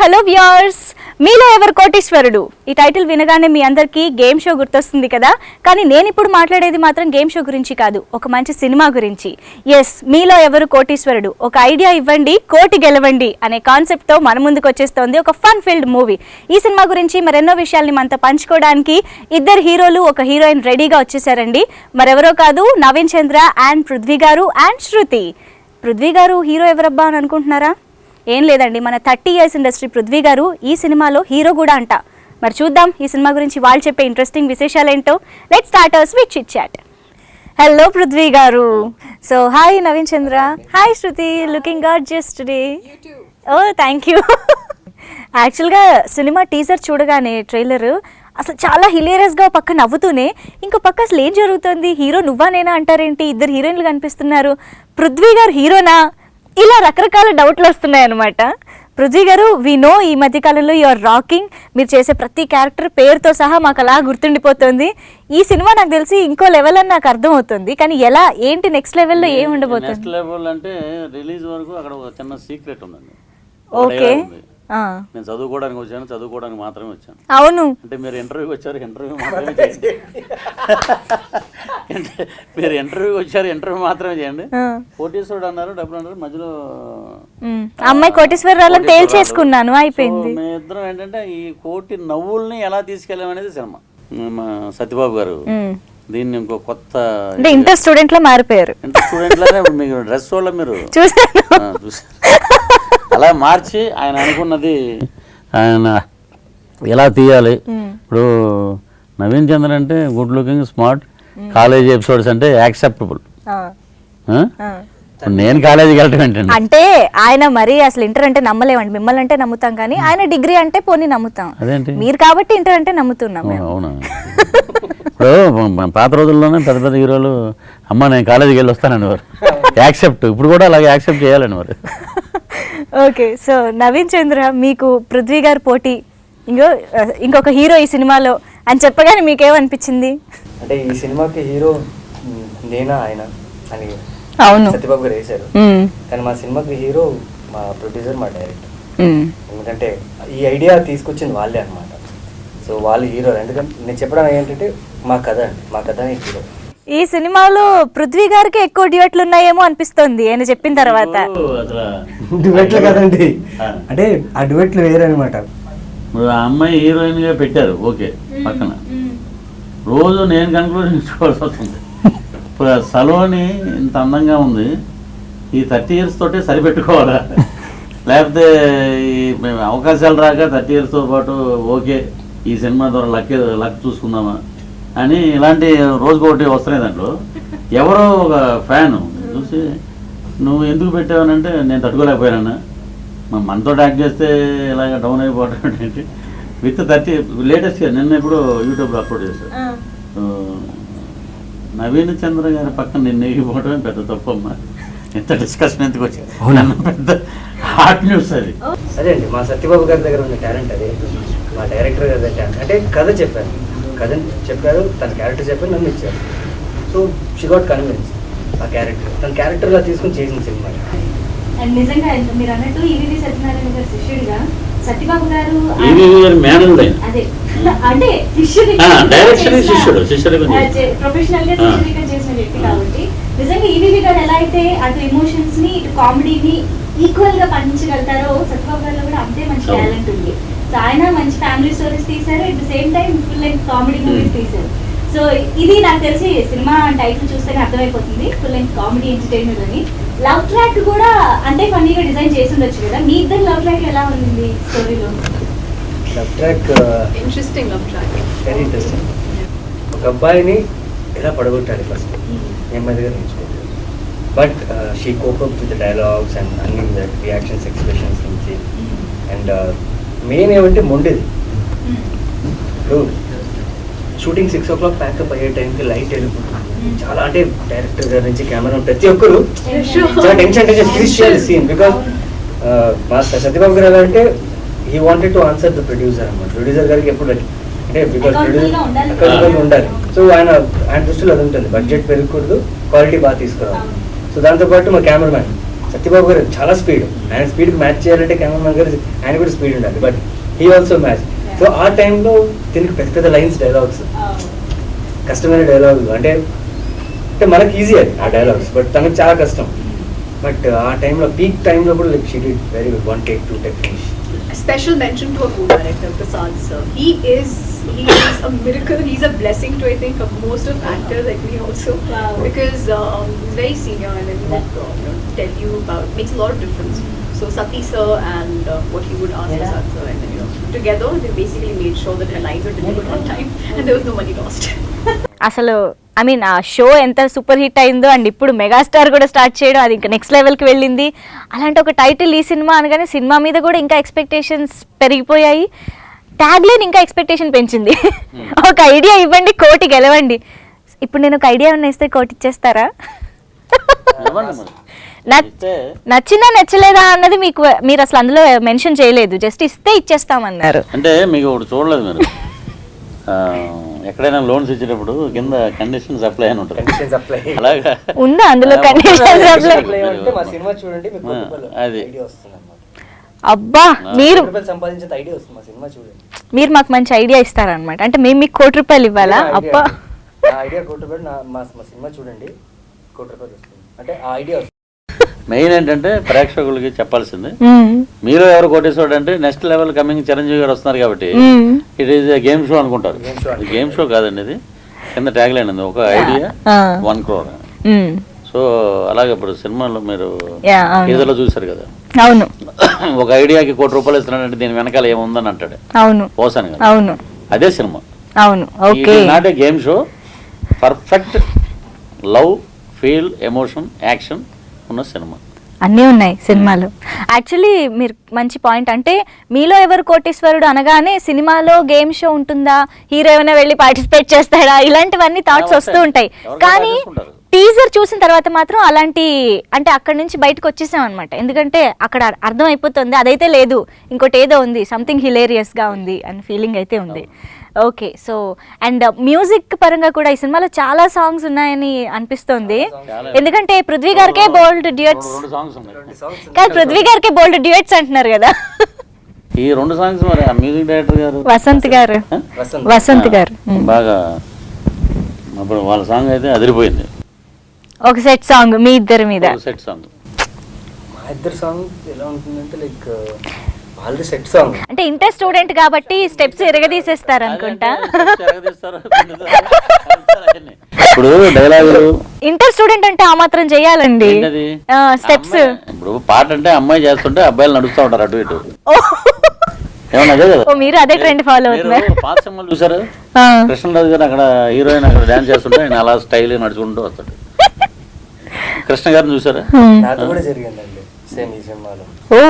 Hello viewers మీలో ఎవరు కోటీశ్వరుడు? ఈ టైటిల్ వినగానే మీ అందరికీ గేమ్ షో గుర్తొస్తుంది కదా? కానీ నేను ఇప్పుడు మాట్లాడేది మాత్రం గేమ్ షో గురించి కాదు ఒక మంచి సినిమా గురించి. ఎస్ మీలో ఎవరు కోటీశ్వరుడు? ఒక ఐడియా ఇవ్వండి కోటి గెలవండి అనే కాన్సెప్ట్తో మన ముందుకు వచ్చేస్తోంది ఒక ఫన్ ఫీల్డ్ మూవీ. ఈ సినిమా గురించి మరెన్నో విషయాల్ని మనతో పంచుకోవడానికి ఇద్దరు హీరోలు ఒక హీరోయిన్ రెడీగా వచ్చేసారండి. మరెవరో కాదు నవీన్ చంద్ర అండ్ పృథ్వీ గారు అండ్ శృతి. పృథ్వీ గారు హీరో ఎవరబ్బా అని అనుకుంటున్నారా? ఏం లేదండి మన థర్టీ ఇయర్స్ ఇండస్ట్రీ పృథ్వీ గారు ఈ సినిమాలో హీరో కూడా అంట. మరి చూద్దాం ఈ సినిమా గురించి వాళ్ళు చెప్పే ఇంట్రెస్టింగ్ విశేషాలు ఏంటో let start our switch it chat hello Prithvi garu. So hi Naveen Chandra. Hi Shruti looking good just day oh thank you యాక్చువల్గా సినిమా టీజర్ చూడగానే ట్రైలర్ అసలు చాలా హిలేరియస్గా పక్క నవ్వుతూనే ఇంకో పక్క అసలు ఏం జరుగుతుంది? హీరో నువ్వా నేనా అంటారేంటి? ఇద్దరు హీరోయిన్లు కనిపిస్తున్నారు. పృథ్వీ గారు హీరోనా? ఇలా రకరకాల డౌట్లు వస్తున్నాయి అనమాట పృథ్వీ గారు వి నో ఈ మధ్యకాలంలో యువర్ రాకింగ్ మీరు చేసే ప్రతి క్యారెక్టర్ పేరుతో సహా మాకు అలా గుర్తుండిపోతుంది. ఈ సినిమా నాకు తెలిసి ఇంకో లెవెల్ అని నాకు అర్థమవుతుంది. కానీ ఎలా ఏంటి నెక్స్ట్ లెవెల్లో ఏం ఉండబోతుంది? నెక్స్ట్ లెవెల్ అంటే రిలీజ్ వరకు అక్కడ ఒక చిన్న సీక్రెట్ ఉందండి. ఓకే నేను చదువుకోవడానికి వచ్చాను చదువుకోవడానికి మాత్రమే వచ్చాను. అవును. అంటే మీరు ఇంటర్వ్యూకి వచ్చారు ఇంటర్వ్యూ మాత్రమే చేయండి. అంటే మీరు ఇంటర్వ్యూకి వచ్చారు ఇంటర్వ్యూ మాత్రమే చేయండి. కోటీశ్వరుడు అన్నారు డబ్బులు అన్నారు మధ్యలో అమ్మాయి కోటేశ్వరరావులను తేల్చేసుకున్నాను అయిపోయింది. సో మేమిద్దరం ఏంటంటే ఈ కోటి నవ్వుల్ని ఎలా తీసుకెళ్ళామనేది సినిమా. మా సత్యబాబు గారు. దీన్ని ఇంకో కొత్త అంటే ఇంటర్ స్టూడెంట్లో మారిపోయారు. ఇంటర్ స్టూడెంట్ ఇప్పుడు మీకు డ్రెస్ వల్ల మీరు. చూసాను ఆ, చూసా. అలా మార్చి ఆయన అనుకున్నది ఆయన ఎలా తీయాలి? ఇప్పుడు నవీన్ చంద్ర అంటే good looking smart college episodes అంటే యాక్సెప్టబుల్. నేను కాలేజీకి వెళ్ళటం అంటే ఆయన మరి అసలు ఇంటర్ అంటే నమ్మలేమండి. మిమ్మల్ని అంటే నమ్ముతాం కానీ ఆయన డిగ్రీ అంటే పోనీ నమ్ముతాం. మీరు కాబట్టి ఇంటర్ అంటే నమ్ముతున్నాం అవునా? ఇప్పుడు పాత రోజుల్లోనే పెద్ద పెద్ద హీరోలు అమ్మ నేను కాలేజీకి వెళ్ళి వస్తానని వారు. యాక్సెప్ట్. ఇప్పుడు కూడా అలాగే యాక్సెప్ట్ చేయాలని మరి ఓకే సో నవీన్ చంద్ర మీకు పృథ్వీ గారు పోటీ ఇంకో ఇంకొక హీరో ఈ సినిమాలో అని చెప్పగానే మీకేమనిపించింది? అంటే ఈ సినిమాకి హీరో నేనా ఆయన? అని అవును. సత్యబాబు గారు వేశారు. కానీ మా సినిమాకి హీరో మా ప్రొడ్యూసర్ మా డైరెక్టర్. ఎందుకంటే ఈ ఐడియా తీసుకొచ్చింది వాళ్ళే అనమాట సో వాళ్ళు హీరో ఎందుకంటే నేను చెప్పడం ఏంటంటే మా కథ అండి. మా కథనే హీరో. ఈ సినిమాలో పృథ్వీ గారికి ఎక్కువ డ్యూట్లు ఉన్నాయేమో అనిపిస్తుంది. ఆయన చెప్పిన తర్వాత. డువెట్లు కదండి. అంటే ఆ డువెట్లు వేరే అనమాట ఇప్పుడు ఆ అమ్మాయి హీరోయిన్గా పెట్టారు. ఓకే పక్కన. రోజు నేను కన్క్లూజన్ ఇచ్చుకోవాల్సి వస్తుంది. ఇప్పుడు ఆ సలోని ఇంత అందంగా ఉంది. ఈ థర్టీ ఇయర్స్ తోటే సరిపెట్టుకోవాలా? లేకపోతే ఈ మేము అవకాశాలు రాక థర్టీ ఇయర్స్తో పాటు ఓకే ఈ సినిమా ద్వారా లక్ లక్ చూసుకుందామా అని ఇలాంటి రోజుకొకటి వస్తున్నాయి దాంట్లో. ఎవరో ఒక ఫ్యాన్ చూసి నువ్వు ఎందుకు పెట్టావనంటే నేను తట్టుకోలేకపోయానన్నా. మా మనతో యాక్ట్ చేస్తే ఇలాగ డౌన్ అయిపోవడం ఏంటి? విత్ థర్టీ లేటెస్ట్గా నిన్న ఇప్పుడు యూట్యూబ్లో అప్లోడ్ చేశారు. సో, నవీన్ చంద్ర గారి పక్కన నిన్న ఎగిపోవడమే పెద్ద తప్పమ్మా. ఇంత డిస్కషన్ ఎందుకు వచ్చింది పెద్ద హాట్ న్యూస్ అది. అదే అండి మా సత్యబాబు గారి దగ్గర ఉన్న టాలెంట్ అదే. మా డైరెక్టర్ గారి దగ్గర టాలెంట్ అంటే కథ చెప్పాను కథ చెప్పారు తన క్యారెక్టర్ చెప్పారు నన్ను ఇచ్చారు సో షీ గాట్ కన్విన్స్ ఆ క్యారెక్టర్ తన క్యారెక్టర్గా తీసుకుని చేసిన సినిమా అండ్ నిజంగా మీరు అన్నట్టు ఈవీవి సత్యనారాయణ గారి శిష్యుడిగా సత్యబాబు గారు గారి. అదే అంటే శిష్యుడి డైరెక్షన్ శిష్యుడు. ప్రొఫెషనల్గా ఆ. శిష్యుడిగా చేసిన వ్యక్తి కాబట్టి నిజంగా ఈవీవి గారు ఎలా అయితే అటు ఎమోషన్స్ని ఇటు కామెడీని ఈక్వల్గా పండించగలుగుతారో సత్యబాబు గారిలో కూడా అంతే మంచి. టాలెంట్ ఉంది ఆయన మంచి ఫ్యామిలీ స్టోరీస్ తీశారు. At the same time full length comedy movies Hmm. తీశారు. సో ఇది నాకు తెలిసి సినిమా టైటిల్ చూస్తేనే అర్థమైపోతుంది. ఫుల్ లెంగ్ కామెడీ ఎంటర్టైనర్ అని. లవ్ ట్రాక్ కూడా అంతే ఫన్నీగా డిజైన్ చేసి ఉండొచ్చు కదా. మీ ఇద్దరు లవ్ ట్రాక్ ఎలా ఉంది స్టోరీలో love track interesting love track very interesting ఒక అబ్బాయిని ఎలా పడగొట్టాలి ఫస్ట్ నెమ్మదిగా నేర్చుకుంటారు but she cope up with dialogues and అన్ని రియాక్షన్స్ ఎక్స్ప్రెషన్స్ నుంచి. అండ్ మెయిన్ ఏమంటే మొండేది. ఇప్పుడు shooting six o'clock pack up అయ్యే టైంకి లైట్ వెళ్ళిపోతుంది చాలా అంటే డైరెక్టర్ గారి నుంచి కెమెరా ప్రతి ఒక్కరు చాలా టెన్షన్ టెన్షన్ ఫినిష్ చేయాలి సీన్ బికాస్ మా సత్యబాబు గారు ఎలా అంటే he wanted to answer the producer అన్నమాట. ప్రొడ్యూసర్ గారికి ఎప్పుడు అంటే బికాస్గా ఉండాలి. సో ఆయన ఆయన దృష్టిలో అది ఉంటుంది. బడ్జెట్ పెరగకూడదు క్వాలిటీ బాగా తీసుకురావాలి. సో దాంతో పాటు మా కెమెరామ్యాన్ సత్యబాబు గారు చాలా స్పీడ్ ఆయన స్పీడ్ మ్యాచ్ చేయాలంటే కెమెరామెన్ గారు ఆయన కూడా స్పీడ్ ఉండాలి. But he also match so ఆ టైంలో దీనికి పెద్ద పెద్ద లైన్స్ డైలాగ్స్ కష్టమైన డైలాగ్ అంటే అంటే మనకి ఈజీ అది ఆ డైలాగ్స్ బట్ తనకు చాలా కష్టం. బట్ ఆ టైంలో పీక్ టైంలో కూడా like she did very good one take two take finish A special mention to our co-director, Prasad sir. He is he is a miracle. He's a blessing to I think of most of actors like me also Wow. because um, he's very senior and then he would uh, you know, tell you about makes a lot of difference. So Sati sir and uh, what he would ask Prasad sir and then you know together they basically made sure that her lines were delivered on time and there was no money lost. అసలు I mean ఆ show ఎంత super hit అయిందో and ఇప్పుడు megastar కూడా start చేయడం అది ఇంకా next లెవెల్కి వెళ్ళింది అలాంటి ఒక టైటిల్ ఈ సినిమా అనగానే సినిమా మీద కూడా ఇంకా ఎక్స్పెక్టేషన్స్ పెరిగిపోయాయి ట్యాగ్ లైన్ ఇంకా ఎక్స్పెక్టేషన్ పెంచింది. ఒక ఐడియా ఇవ్వండి కోటి గెలవండి. ఇప్పుడు నేను ఒక ఐడియా ఉన్న ఇస్తే కోటి ఇచ్చేస్తారా? ఇవ్వండి మరి. నచ్- ఇస్తే నచ్చిందా నచ్చలేదా అన్నది మీకు మీరు అసలు అందులో మెన్షన్ చేయలేదు. జస్ట్ ఇస్తే ఇచ్చేస్తామన్నారు. అంటే మీకు ఒకటి చూడలేదు మీరు. ఆ, ఎక్కడైనా లోన్స్ ఇచ్చేటప్పుడు కింద కండిషన్స్ అప్లై అని ఉంటుంది. కండిషన్స్ అప్లై అలాగా? ఉందా అందులో కోటి రూపాయలు అది. అబ్బా మీరు కోటి రూపాయలు సంపాదించే ఐడియా వస్తుంది మా సినిమా చూడండి. మీరు మాకు మంచి ఐడియా ఇస్తారనమాట అంటే మేము మీకు కోటి రూపాయలు ఇవ్వాలా? అబ్బా. ఐడియా. కోటి రూపాయలు మా సినిమా చూడండి. కోటి రూపాయలు వస్తుంది. అంటే ఆ ఐడియా మెయిన్ ఏంటంటే ప్రేక్షకులకి చెప్పాల్సింది. మీరు ఎవరు కోటేశ్వరుడు అంటే నెక్స్ట్ లెవెల్ కమింగ్ చిరంజీవి గారు వస్తున్నారు కాబట్టి. ఇట్ ఈస్ గేమ్ షో అనుకుంటారు. గేమ్ షో కాదండి ఇది. కింద ట్యాగ్ లైన్ ఉంది. ఒక ఐడియా. వన్ క్రోర్. సో అలాగే ఇప్పుడు సినిమాలో మీరు. ఈదలో చూశారు కదా. అవును. ఒక ఐడియాకి కోటి రూపాయలు ఇస్తున్నాడంటే దీని వెనకాల ఏముందని అంటాడు. అవును. పోసాను కదా. అవును. అదే సినిమా. అవును. Okay. Not a game show perfect love feel emotion action ఉన్న సినిమా. అన్నీ ఉన్నాయి సినిమాలో. యాక్చువల్లీ మీరు మంచి పాయింట్ అంటే మీలో ఎవరు కోటేశ్వరుడు అనగానే సినిమాలో గేమ్ షో ఉంటుందా? హీరో ఏమైనా వెళ్ళి పార్టిసిపేట్ చేస్తాడా? ఇలాంటివన్నీ థాట్స్ వస్తూ. ఉంటాయి. కానీ. టీజర్ చూసిన తర్వాత మాత్రం అలాంటి అంటే అక్కడ నుంచి బయటకు వచ్చేసాం అనమాట ఎందుకంటే అక్కడ అర్థం అయిపోతుంది అదైతే లేదు ఇంకోటి ఏదో ఉంది సంథింగ్ హిలేరియస్గా ఉంది అని ఫీలింగ్ అయితే ఉంది. ఓకే సో అండ్ మ్యూజిక్ పరంగా కూడా ఈ సినిమాలో చాలా సాంగ్స్ ఉన్నాయని అనిపిస్తుంది. ఎందుకంటే పృథ్వీ గారికే బోల్డ్ సాంగ్స్ కాదు పృథ్వీ గారికి బోల్డ్ డ్యూయట్స్ అంటున్నారు కదా. ఈ రెండు సాంగ్స్ మరి ఆ మ్యూజిక్ డైరెక్టర్ గారు? వసంత్ గారు? వసంత్. గారు. బాగా అప్పుడు వాళ్ళ సాంగ్ అయితే అదిరిపోయింది. ఒక సెట్ సాంగ్ మీ ఇద్దరి మీద. సెట్ సాంగ్ మా ఇద్దరు సాంగ్ ఎలా ఉంటుందంటే లైక్ వాళ్ళది సెట్ సాంగ్ అంటే ఇంటర్ స్టూడెంట్ కాబట్టి స్టెప్స్ ఎరగదీసేస్తారు అనుకుంటా. ఇప్పుడు డైలాగులు ఇంటర్ స్టూడెంట్ అంటే ఆ మాత్రం చేయాలండి. స్టెప్స్. ఇప్పుడు పాట అంటే అమ్మాయి చేస్తుంటే అబ్బాయిలు నడుస్తూ ఉంటారు అటు ఇటు. మీరు అదే ట్రెండ్ ఫాలో అవుతున్నారు. పాత సినిమాలు చూసారు. కృష్ణరాజు గారు అక్కడ హీరోయిన్ అక్కడ డాన్స్ చేస్తుంటే ఆయన అలా స్టైల్ నడుచుకుంటూ వస్తాడు. కృష్ణ గారిని చూసారా. నాకు కూడా జరిగిందండి సేమ్ ఈ సినిమాలో. ఓ.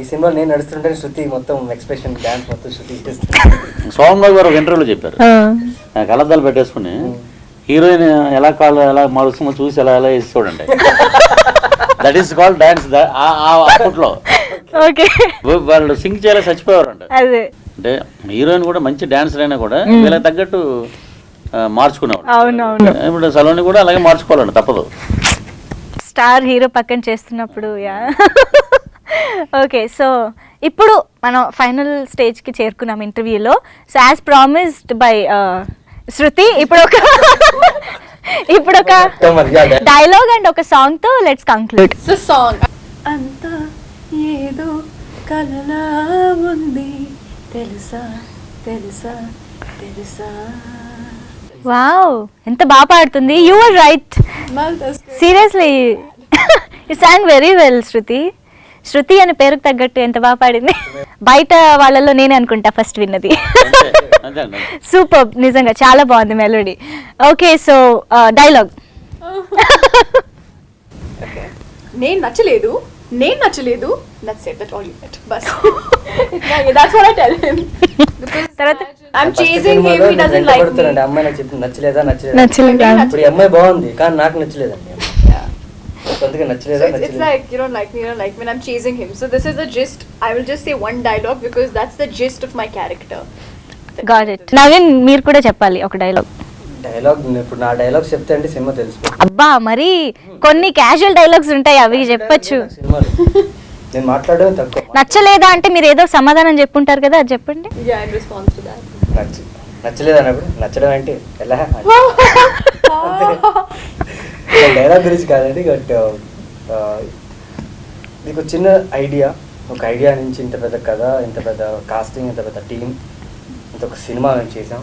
ఈ సినిమాలో నేను నడుస్తుంటే శృతి మొత్తం ఎక్స్ప్రెషన్ డాన్స్ మొత్తం శృతి చేస్తుంది. గారు ఒక ఇంటర్వ్యూలో చెప్పారు. కళ్ళద్దాలు పెట్టేసుకుని హీరోయిన్ ఎలా కాళ్ళు ఎలా మారుస్తుందో చూసి ఎలా ఎలా వేసి చూడండి. దట్ ఈస్ కాల్డ్ డాన్స్ అప్పట్లో. ఓకే. వాళ్ళు సింగ్ చేయాలి చచ్చిపోయేవారంట అదే. అంటే హీరోయిన్ కూడా మంచి డాన్సర్ అయినా కూడా వీళ్ళకి తగ్గట్టు మార్చుకునేవాడు ఇప్పుడు సలోని కూడా అలాగే మార్చుకోవాలండి తప్పదు. స్టార్ హీరో పక్కన చేస్తున్నప్పుడు యా. ఓకే సో ఇప్పుడు మనం ఫైనల్ స్టేజ్కి చేరుకున్నాం ఇంటర్వ్యూలో. So as promised by Shruti ఇప్పుడు ఒక ఇప్పుడు ఒక డైలాగ్ అండ్ ఒక సాంగ్తో లెట్స్ కంక్లూడ్ a song. అంత ఏదో కలలా ఉంది. తెలుసా తెలుసా తెలుసా. వావ్ ఎంత బాగా పాడుతుంది. యూ ఆర్ రైట్ సీరియస్లీ ఈ song very well Shruti. Shruti అనే పేరుకు తగ్గట్టు ఎంత బాగా పాడింది. బయట వాళ్ళలో నేనే అనుకుంటా ఫస్ట్ విన్నది. సూపర్ నిజంగా చాలా బాగుంది మెలోడీ. Okay so dialogue. నేను నచ్చలేదు. నేను నచ్చలేదు. That's it that all you get bus that's what I tell him తర్వాత ఐమ్ First చేజింగ్ సినిమాలో హిమ్ హి నేను డజంట్ లైక్ మీ వెంటబడుతున్నానండి. అమ్మాయి నాకు చెప్పింది నచ్చలేదా నచ్చలేదా? నచ్చలేదా? ఇప్పుడు ఈ అమ్మాయి బాగుంది కానీ నాకు నచ్చలేదండి. అందుకే నచ్చలేదా So it's, it's నచ్చలేదు? like you don't like me, you don't like me, and I'm chasing him. So this is the gist. I will just say one dialogue because that's the gist of my character. Got it Naveen మీరు కూడా చెప్పాలి ఒక dialogue dialogue ఇప్పుడు నా dialogues చెప్తే అంటే cinema తెలిసిపోతుంది. అబ్బా మరి కొన్ని క్యాజువల్ డైలాగ్స్ ఉంటాయి అవి చెప్పొచ్చు. సినిమాలు నేను మాట్లాడడం తక్కువ. నచ్చలేదా అంటే మీరు ఏదో సమాధానం చెప్పుంటారు కదా అది చెప్పండి. Yeah, in response to that. నచ్చి నచ్చలేదు అన్నప్పుడు నచ్చడం అంటే ఎలా? డైలాగ్ గురించి కాదండి బట్ మీకు చిన్న ఐడియా ఒక ఐడియా నుంచి ఇంత పెద్ద కథ ఇంత పెద్ద కాస్టింగ్ ఇంత పెద్ద టీం ఇంత ఒక సినిమా మేము చేసాం.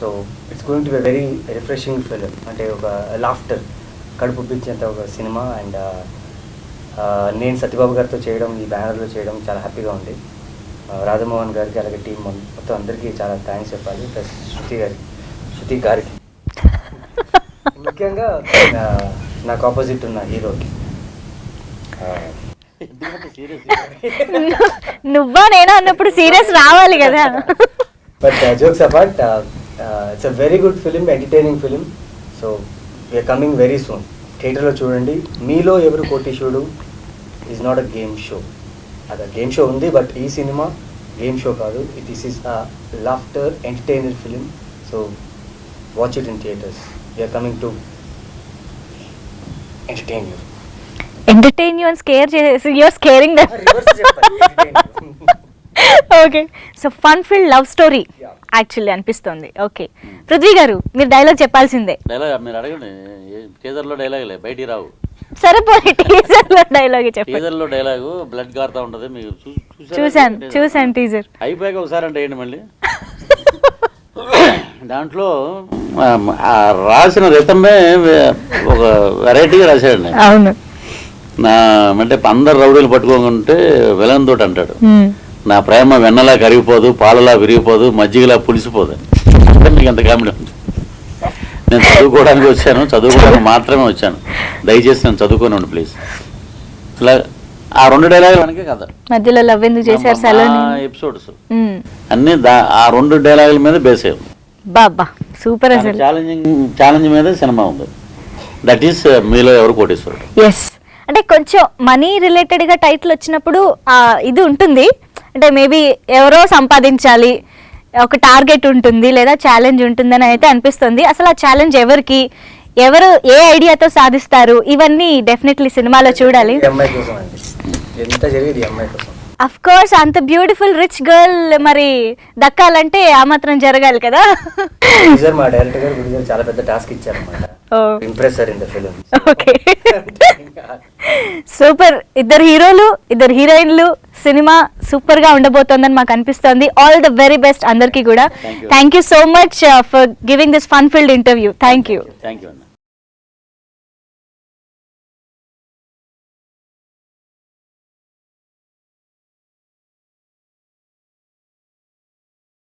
So it's going to be very refreshing film అంటే ఒక లాఫ్టర్ కడుపు పిచ్చేంత ఒక సినిమా అండ్ నేను సత్యబాబు గారితో చేయడం ఈ బ్యానర్లో చేయడం చాలా హ్యాపీగా ఉంది. ఆ, రాధామోహన్ గారికి అలాగే టీం మొత్తం అందరికీ చాలా థ్యాంక్స్ చెప్పాలి. ప్లస్ శృతి గారికి శృతి గారికి. ముఖ్యంగా నాకు ఆపోజిట్ ఉన్న హీరోకి. నువ్వా నేనా అన్నప్పుడు సీరియస్ రావాలి కదా. But jokes apart it's a very good film entertaining film so we are coming very soon థియేటర్లో చూడండి. మీలో ఎవరు కోటీశ్వరుడు? Is not a game show అది గేమ్ షో ఉంది బట్ ఈ సినిమా గేమ్ షో కాదు. It is is a laughter entertainer film so watch it in theatres we are coming to entertain you entertain you అని స్కేర్ చేసి you're scaring okay so fun filled love story. Actually అనిపిస్తుంది. Okay Prithvi గారు మీరు dialogue చెప్పాల్సిందే. Dialogue మీరు అడగండి. టీజర్లో డైలాగులే బయటికి రావు. సరిపోయి టీజర్లో డైలాగ్ చెప్పండి. టీజర్లో డైలాగు బ్లడ్ కారుతా ఉంటుంది మీకు చూ- చూసారా? చూశాను teaser? చూశాను టీజర్ అయిపోయాక ఒకసారి అంటే ఏంటి మళ్ళీ? దాంట్లో రాసిన రితమే ఒక వెరైటీగా రాశాడండి. అవును. నా అంటే అందరు రౌడీలు పట్టుకోకుంటే విలన్ తోటి అంటాడు. నా ప్రేమ వెన్నలా కరిగిపోదు పాలలా విరిగిపోదు మజ్జిగలా పులిసిపోదు. మీకు ఎంత కామెడీ ఉంది. నేను చదువుకోవడానికి వచ్చాను చదువుకోవడానికి మాత్రమే వచ్చాను. దయచేసి నేను చదువుకోనండి ప్లీజ్. ఇలా ఆ రెండు డైలాగులు వెనకే కదా. మధ్యలో లవ్ ఎందుకు చేశారు సలోని? ఎపిసోడ్స్. అన్ని ఆ రెండు డైలాగుల మీద బేస్ అయ్యి ఉంది బాబా సూపర్ అసలు. ఛాలెంజింగ్ ఛాలెంజ్ మీద సినిమా ఉంది. దట్ ఈస్ మీలో ఎవరు కోటేశ్వరుడు? ఎస్ అంటే కొంచెం మనీ రిలేటెడ్గా టైటిల్ వచ్చినప్పుడు ఇది ఉంటుంది. అంటే మేబీ ఎవరో సంపాదించాలి ఒక టార్గెట్ ఉంటుంది లేదా ఛాలెంజ్ ఉంటుందని అయితే అనిపిస్తుంది. అసలు ఆ ఛాలెంజ్ ఎవరికి ఎవరు ఏ ఐడియాతో సాధిస్తారు ఇవన్నీ డెఫినెట్లీ సినిమాలో చూడాలి. అఫ్ కోర్స్ అంత బ్యూటిఫుల్ రిచ్ గర్ల్ మరి దక్కాలంటే ఆ మాత్రం జరగాలి కదా. మా డైరెక్టర్ గారు చాలా పెద్ద టాస్క్ ఇచ్చారన్నమాట. ఓ. Impresser in the film okay super. ఇద్దరు హీరోలు ఇద్దరు హీరోయిన్లు సినిమా సూపర్గా ఉండబోతోందని మాకు అనిపిస్తోంది. ఆల్ ద వెరీ బెస్ట్ అందరికీ కూడా. Thank you so much for giving this fun filled interview thank you